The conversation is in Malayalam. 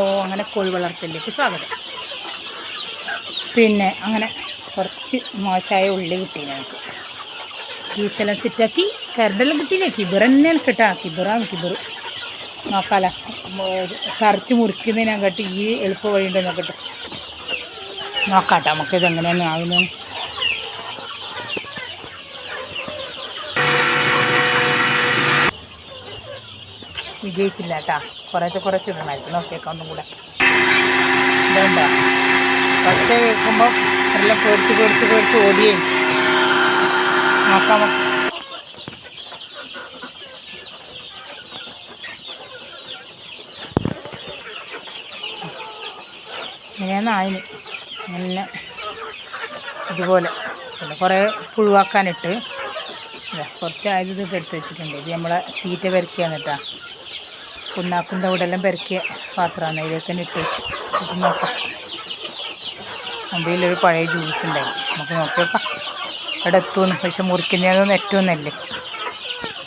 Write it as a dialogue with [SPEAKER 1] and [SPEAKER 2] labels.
[SPEAKER 1] ഓ അങ്ങനെ കോഴി വളർത്തലിലേക്ക് സ്വാഗതം. പിന്നെ അങ്ങനെ കുറച്ച് മോശമായ ഉള്ളി കിട്ടി ഞങ്ങൾക്ക്. ജ്യൂസെല്ലാം സെറ്റാക്കി കരണ്ടെല്ലാം കിട്ടിയില്ലേ. കിബർ തന്നെയാണ് കേട്ടാ കിബറാണ് കിബർ. നോക്കാല. കറച്ച് മുറിക്കുന്നതിനകത്ത് ഈ എളുപ്പ വഴിയുണ്ട് നോക്കട്ടെ നോക്കാട്ടെ നമുക്കിത് എങ്ങനെയാണ് വിജയിച്ചില്ല കേട്ടാ കുറച്ച് കുറച്ച് ഇടണമായിരുന്നു. നോക്കിയേക്കാം ഒന്നും കൂടെ. ഒറ്റ കേൾക്കുമ്പോൾ എല്ലാം പേടിച്ച് പേടിച്ച് പേടിച്ച് ഓടിയേ. നോക്കാം. ഇങ്ങനെയാണ് ആയിന്. പിന്നെ ഇതുപോലെ. പിന്നെ കുറേ പുഴുവാക്കാനിട്ട്. കുറച്ച് ആയത് ഇതൊക്കെ എടുത്ത് വെച്ചിട്ടുണ്ട്. ഇത് നമ്മളെ തീറ്റ പെരക്കിയാണ് കേട്ടോ പുണ്ണാക്കിന്റെ എല്ലാം പെരക്കിയ പാത്രമാണ് ഇതിലേക്ക് തന്നെ ഇട്ട് വെച്ച്. നോക്കാം. മുമ്പിലൊരു പഴയ ജ്യൂസ് ഉണ്ടായി. നമുക്ക് നോക്കി നോക്കാം അവിടെ എത്തുമെന്ന്. പക്ഷെ മുറിക്കുന്നതൊന്നും എത്തുമെന്നല്ലേ